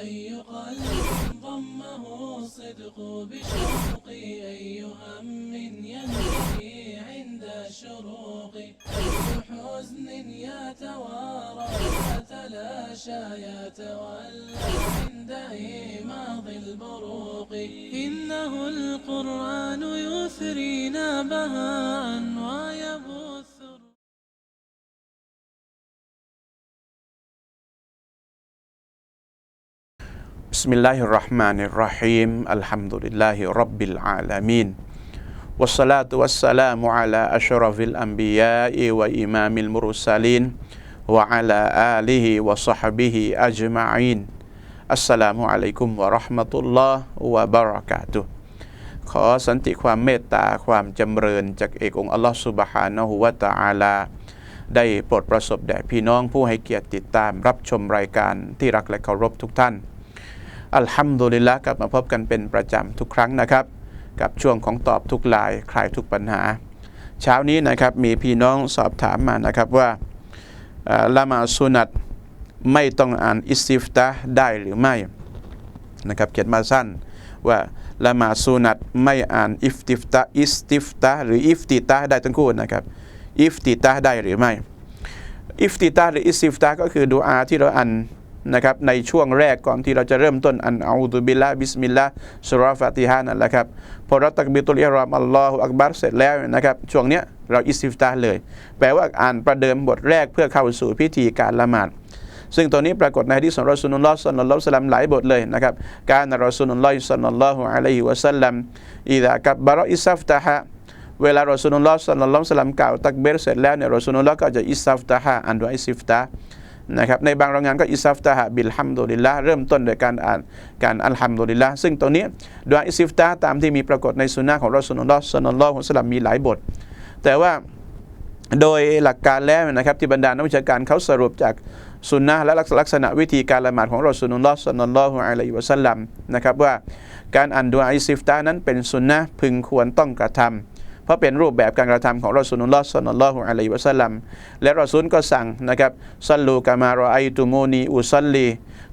أي قلب ضمه الصدق بشوق أي هم ينجلي عند الشروق أي حزن يتوارى يتلاشى يتولى عند إيماض البروق إنه القرآن يثرينا بهاء ويبث بسم الله الرحمن الرحيم الحمد لله رب العالمين والصلاة والسلام على أشرف الأنبياء وإمام المرسلين وعلى آله وصحبه أجمعين السلام عليكم ورحمة الله وبركاته ขอสันติความเมตตาความจำเริญจากเอกองค์อัลลอฮฺสุบฮานะฮูวะตะอาลา ได้โปรดประสบแด่พี่น้องผู้ให้เกียรติติดตามรับชมรายการที่รักและเคารพทุกท่าน อัลฮัมดุลิลละกลับมาพบกันเป็นประจำทุกครั้งนะครับ กับช่วงของตอบทุกลายคลายทุกปัญหา เช้านี้นะครับมีพี่น้องสอบถามมานะครับว่าละมาสุนัตไม่ต้องอ่านอิสติฟตะได้หรือไม่นะครับเขียนมาสั้นว่าละมาสุนัตไม่อ่านอิฟติฟตะอิสติฟตะหรืออิฟติตะได้ทั้งคู่นะครับอิฟติตะได้หรือไม่อิฟติตาหรืออิสติฟตาก็คือดูอาที่เราอ่าน นะครับในช่วงแรกก่อนที่เราจะเริ่มต้นอันเอาตุบิลละบิสมิลลาห์สุราะห์ฟาติฮานั่นแหละครับพอเราตักบิตุลอิรามอัลลอฮฺอักบัรเสร็จแล้วนะครับช่วงเนี้ยเราอิสติฟตาเลย แปลว่าอ่านประเดิมบทแรกเพื่อเข้าสู่พิธีการละหมาดซึ่งตัวนี้ปรากฏในฮะดีษของรสูลุลลอฮ์สัลลัลลอฮุอะลัมหลายบทเลยนะครับ การนรสูลุลลอฮ์สัลลัลลอฮุอะลัยฮิวะซัลลัมอิดะกับบะเราะอิซัฟตะฮะเวลารอสูลุลลอฮ์สัลลัลลอฮุอะลัยฮิวะซัลลัมกล่าวตักเบรเสร็จแล้วเนี่ยรอสูลุลลอฮ์ก็จะอิซัฟตะฮะอ่านดวยอิซิฟตะ นะครับในบางรายงานก็อิซัฟตะฮะบิลฮัมดุลิลละเริ่มต้นโดยการอ่านการอัลฮัมดุลิลละซึ่งตรงนี้ดวอิซิฟตะตามที่มีปรากฏในสุนนะของรอสูลุลลอฮ์สัลลัลลอฮุอะลัยฮิวะซัลลัมมีหลายบท แต่ว่าโดยหลักการแล้วนะครับที่บรรดานักวิชาการเขาสรุปจากสุนนะและลักษณะวิธีการละหมาดของรอสูลุลลอฮ์สัลลัลลอฮุอะลัยฮิวะซัลลัมนะครับว่าการอ่านดุอาอิซิฟตานั้นเป็นสุนนะพึงควรต้องกระทำ เพราะเป็นรูปแบบการกระทำของรอสูลุลลอฮ์สัลลัลลอฮุอะลัยฮิวะซัลลัมและรอซูลก็สั่งนะครับซัลลูกามารอไอตุโมนีอุซัลลี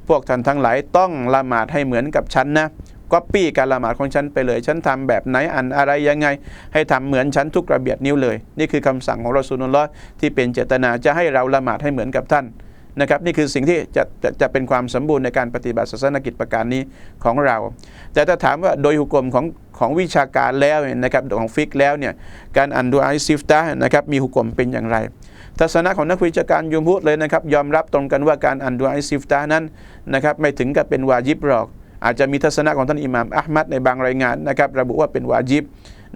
พวกท่านทั้งหลายต้องละหมาดให้เหมือนกับฉันนะก็ปี้การละหมาดของฉันไปเลย ฉันทำแบบไหนอันอะไรยังไง ให้ทำเหมือนฉันทุกระเบียดนิ้วเลย นี่คือคำสั่งของรอสูลุลลอฮ์ที่เป็นเจตนาจะให้เราละหมาดให้เหมือนกับท่าน นะครับนี่คือสิ่งที่จะจะจะเป็นความสมบูรณ์ในการปฏิบัติศาสนกิจประการนี้ของเรา แต่ถ้าถามว่าโดยหุกกลมของของวิชาการแล้วนะครับของฟิกแล้วเนี่ยการอ่านดูอาอิซิฟตานะครับมีหุกกลมเป็นอย่างไร ทัศนะของนักวิชาการยุมพุดเลยนะครับยอมรับตรงกันว่าการอ่านดูอาอิซิฟตานั้นนะครับไม่ถึงกับเป็นวาญิบหรอก อาจจะมีทัศนะของท่านอิหม่ามอัลมัดในบางรายงานนะครับระบุว่าเป็นวาญิบ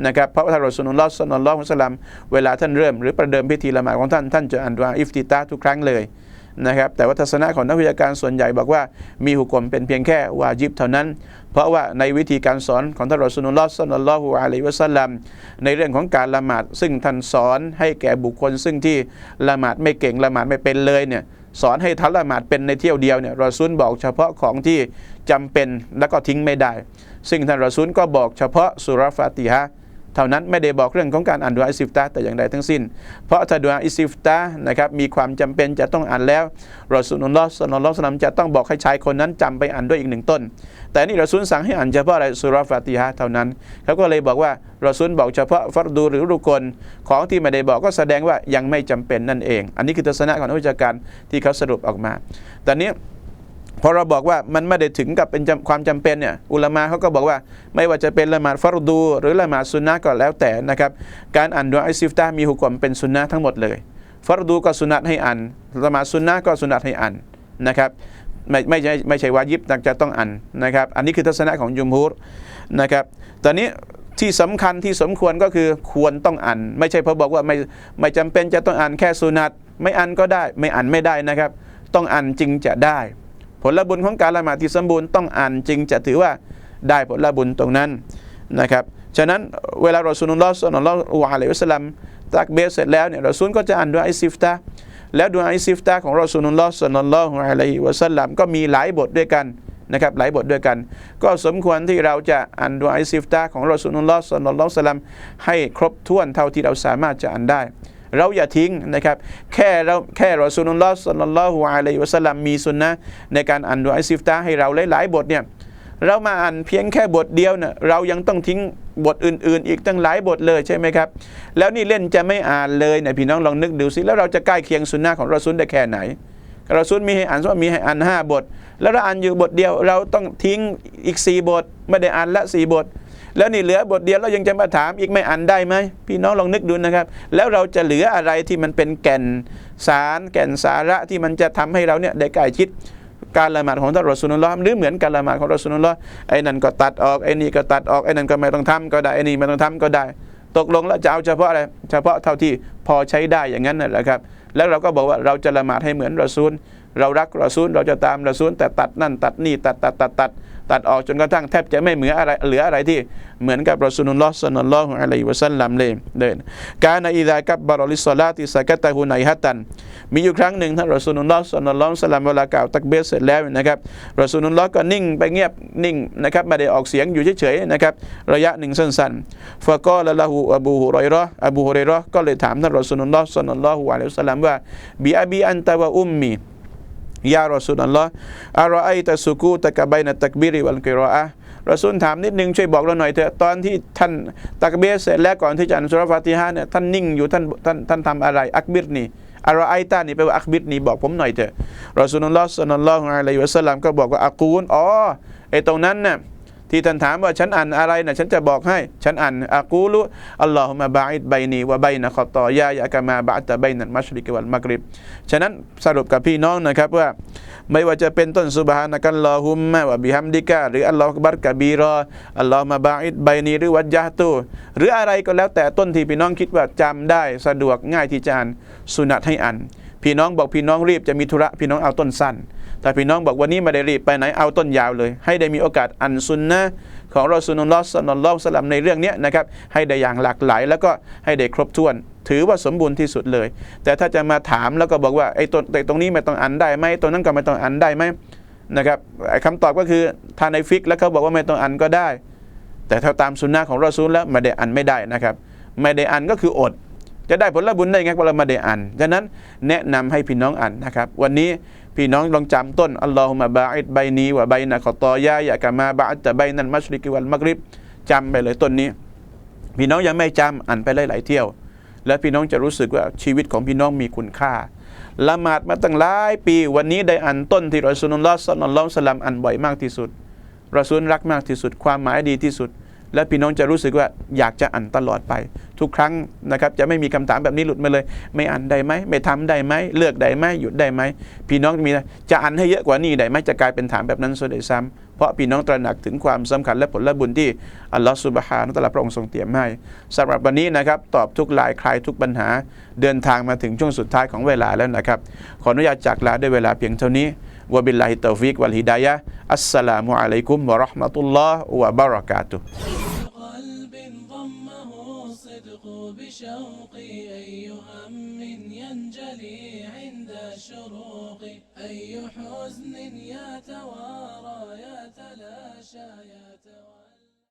นะครับเพราะว่าท่านรอสูลุลลอฮ์สัลลัลลอฮุอะลัยฮิวะซัลลัมเวลาท่านเริ่มหรือประเดิมพิธีละหมาดของท่านท่านจะอ่านดูอาอิฟติตาทุกครั้งเลย นะครับแต่ว่าทัศนะของนักวิชาการส่วนใหญ่บอกว่ามีหุกกลมเป็นเพียงแค่วาญิบเท่านั้น เพราะว่าในวิธีการสอนของท่านรอสูลุลลอฮ์สัลลัลลอฮุอะลัยฮิวะซัลลัมในเรื่องของการละหมาดซึ่งท่านสอนให้แก่บุคคล ซึ่งที่ละหมาดไม่เก่งละหมาดไม่เป็นเลยเนี่ยสอนให้ทันละหมาดเป็นในเที่ยวเดียวเนี่ยรอซูลบอกเฉพาะของที่จำเป็นแล้วก็ทิ้งไม่ได้ ซึ่งท่านรอซูลก็บอกเฉพาะสุรฟาติฮะ เท่านั้นไม่ได้บอกเรื่องของการอ่านดุอาอิสิฟตาแต่อย่างใดทั้งสิ้น เพราะถ้าดุอาอิสิฟตานะครับมีความจำเป็นจะต้องอ่านแล้วรอสุลลอฮ์สัลลัลอฮุอะลัมจะต้องบอกให้ชายคนนั้นจำไปอ่านด้วยอีกหนึ่งต้น แต่นี่รอซูลสั่งให้อ่านเฉพาะอะไรสุราฟาติฮะเท่านั้นเขาก็เลยบอกว่ารอซูลบอกเฉพาะฟัรดูหรือรุกลของที่ไม่ได้บอกก็แสดงว่ายังไม่จำเป็นนั่นเอง อันนี้คือทัศนะของนักวิชาการที่เขาสรุปออกมาแต่นี้ พอเราบอกว่ามันไม่ได้ถึงกับเป็นความจำเป็นเนี่ยอุลามะเขาก็บอกว่า ไม่ว่าจะเป็นละหมาดฟารดู หรือละหมาดซุนนะก็แล้วแต่นะครับการอ่านดุอาอิซิฟตามีหุกมเป็นซุนนะทั้งหมดเลยฟารดูก็สุนัตให้อ่านละหมาดซุนนะก็สุนัตให้อ่านนะครับไม่ไม่ใช่ไม่ใช่วาญิบจะต้องอ่านนะครับ อันนี้คือทัศนะของยุมฮูรนะครับตอนนี้ที่สำคัญที่สมควรก็คือควรต้องอ่าน ไม่ใช่เพราะบอกว่าไม่ไม่จำเป็นจะต้องอ่านแค่สุนัตไม่อ่านก็ได้ ไม่อ่านไม่ได้นะครับ ต้องอ่านจึงจะได้ ผลบุญของการละหมาดที่สมบูรณ์ต้องอ่านจึงจะถือว่าได้ผลบุญตรงนั้นนะครับ ฉะนั้นเวลารอซูลุลลอฮ์สัลลัลลอฮุอะลัยฮิวะซัลลัมตักเบรเสร็จแล้วเนี่ยรอซูลก็จะอ่านดุอาอิซิฟตาแล้วดุอาอิซิฟตาของรอซูลุลลอฮ์สัลลัลลอฮุอะลัยฮิวะซัลลัมก็มีหลายบทด้วยกันนะครับหลายบทด้วยกัน ก็สมควรที่เราจะอ่านดุอาอิซิฟตาของรอซูลุลลอฮ์สัลลัลลอฮุอะลัยฮิวะซัลลัมให้ครบถ้วนเท่าที่เราสามารถจะอ่านได้ เราอย่าทิ้งนะครับ แค่เราแค่รอซูลุลลอฮ์สัลลัลลอฮุอะลัยฮิวะสัลลัมมีสุนนะในการอ่านดุอาอิสติฟตาให้เราหลายๆบทเนี่ยเรามาอ่านเพียงแค่บทเดียวเนี่ยเรายังต้องทิ้งบทอื่น ๆ อีกตั้งหลายบทเลยใช่ไหมครับ แล้วนี่เล่นจะไม่อ่านเลยเนี่ยพี่น้องลองนึกดูสิแล้วเราจะใกล้เคียงสุนนะของรอซูลได้แค่ไหนราซุนมีให้อ่านว่ามีให้อ่านห้าบท แล้วเราอ่านอยู่บทเดียว เราต้องทิ้งอีกสี่บท ไม่ได้อ่านละสี่บท แล้วนี่เหลือบทเดียวแล้วยังจะมาถามอีกไม่อ่านได้ไหมพี่น้องลองนึกดูนะครับ แล้วเราจะเหลืออะไรที่มันเป็นแก่นสารแก่นสาระที่มันจะทำให้เราเนี่ยได้ใกล้ชิดการละหมาดของท่านรอซูลุลลอฮ์หรือเหมือนการละหมาดของรอซูลุลลอฮ์ไอ้นั่นก็ตัดออกไอ้นี่ก็ตัดออกไอ้นั่นก็ไม่ต้องทำก็ได้ไอ้นี่ไม่ต้องทำก็ได้ ตกลงแล้วจะเอาเฉพาะอะไรเฉพาะเท่าที่พอใช้ได้อย่างนั้นนั่นแหละครับ แล้วเราก็บอกว่าเราจะละหมาดให้เหมือนรอซูล เรารักรอซูลเราจะตามรอซูลแต่ตัดนั่นตัดนี่ตัดตัดตัดตัดตัดออกจนกระทั่งแทบจะไม่เหมืออะไรเหลืออะไรที่เหมือนกับรอซูลุลลอฮ์สันนัลลอฮุอะลัยฮิวะสัลลัมเลยเดินการในอิดะกับบารอลิสซาลาติสกัตตะฮูไนฮัตัน มีอยู่ครั้งหนึ่งท่านรอซูลุลลอฮ์สัลลัลลอฮุอะลัยฮิวะสัลลัมเวลากล่าวตักเบีรเสร็จแล้วนะครับรอซูลุลลอฮ์ก็นิ่งไปเงียบนิ่งนะครับไม่ได้ออกเสียงอยู่เฉยๆนะครับระยะหนึ่งสั้นๆฟะกอละละหูอบูฮุรอยราะห์อบูฮุรอยเราะห์ก็เลยถามท่านรอซูลุลลอฮ์สัลลัลลอฮุอะลัยฮิวะสลลัมว่าบิอะบีอันตะวะอุมมียารอซูลอัลลอฮ์อารอไอตะสุกูตะกะบัยนะตักบิริวัลกิรออะรอซูลถามนิดนึงช่วยบอกเราหน่อยเถอะตอนที่ท่านตักเบีรเสร็จแล้วก่อนที่จะอ่านสุรฟาติฮะเนี่ยท่านนิ่งอยู่ท่านท่านท่านทำอะไรอักบิรนี่ อารอไอตานี่แปลว่าอักบิดนี่บอกผมหน่อยเถอะรอซูลุลลอฮ์สัลลัลลอฮุอะลัยฮิวะสัลลัมก็บอกว่าอากูลอ๋อไอตรงนั้นน่ะ ที่ท่านถามว่าฉันอ่านอะไรนะฉันจะบอกให้ ฉันอ่านอากูลุอัลลอฮุมะบาอิดบัยนีวะบัยนะขอตอยายะกะมาบะตตะบัยนัลมัชริกวัลมักริบฉะนั้นสรุปกับพี่น้องนะครับว่า ไม่ว่าจะเป็นต้นสุบฮานะกัลลอฮุมมะวะบิฮัมดิกะหรืออัลลอฮฺบัรกะบีรออัลลอฮฺมะบาอิดบัยนีหรือวัจญะตูหรืออะไรก็แล้วแต่ต้นที่พี่น้องคิดว่าจำได้สะดวกง่ายที่จะอ่านสุนัตให้อ่าน พี่น้องบอกพี่น้องรีบจะมีธุระพี่น้องเอาต้นสั้น แต่พี่น้องบอกวันนี้ไม่ได้รีบไปไหนเอาต้นยาวเลย ให้ได้มีโอกาสอ่านซุนนะของรอซูลุลลอฮ์สัลลัลลอฮุอะลัยฮิวะสัลลัมในเรื่องนี้นะครับให้ได้อย่างหลากหลาย แล้วก็ให้ได้ครบถ้วน ถือว่าสมบูรณ์ที่สุดเลย แต่ถ้าจะมาถามแล้วก็บอกว่าไอ้ตรงตรงนี้ไม่ต้องอ่านได้ไหมตรงนั้นก็ไม่ต้องอ่านได้ไหมนะครับคำตอบก็คือถ้าในฟิกแล้วเขาบอกว่าไม่ต้องอ่านก็ได้ แต่ถ้าตามสุนนะของรอซูลแล้วไม่ได้อ่านไม่ได้นะครับ ไม่ได้อ่านก็คืออด จะได้ผลบุญได้ไงเพราะเราไม่ได้อ่านฉะนั้นแนะนำให้พี่น้องอ่านนะครับ วันนี้พี่น้องลองจำต้นอัลลอฮุมะบาอิดใบนี้วะใบนะขอตอยายะกะมาบะอัตตะใบนั้นมัชริกวัลมักริบจำไปเลยต้นนี้ พี่น้องยังไม่จำอ่านไปหลายๆเที่ยว แล้วพี่น้องจะรู้สึกว่าชีวิตของพี่น้องมีคุณค่าละหมาดมาตั้งหลายปีวันนี้ได้อ่านต้นที่รอซูลุลลอฮ์สัลลัลลอฮุอะลัยฮิวะสัลลัมอ่านบ่อยมากที่สุดรอซูลรักมากที่สุด ความหมายดีที่สุด และพี่น้องจะรู้สึกว่าอยากจะอ่านตลอดไป ทุกครั้งนะครับจะไม่มีคำถามแบบนี้หลุดมาเลย ไม่อ่านได้ไหมไม่ทำได้ไหมเลือกได้ไหมหยุดได้ไหมพี่น้องมีจะอ่านให้เยอะกว่านี้ได้ไหมจะกลายเป็นถามแบบนั้นซะด้วยซ้ำเพราะพี่น้องตระหนักถึงความสำคัญและผลและบุญที่อัลลอฮฺสุบฮานะฮูวะตะอาลาพระองค์ทรงเตรียมให้สำหรับวันนี้นะครับตอบทุกลายคลายทุกปัญหา เดินทางมาถึงช่วงสุดท้ายของเวลาแล้วนะครับขออนุญาตจากลาด้วยเวลาเพียงเท่านี้ Wabillahi taufiq wal hidayah. Assalamualaikum warahmatullahi wabarakatuh. بشوقي أي هم ينجلي عند الشروق أي حزن يتوارى يتلاشى يتوارى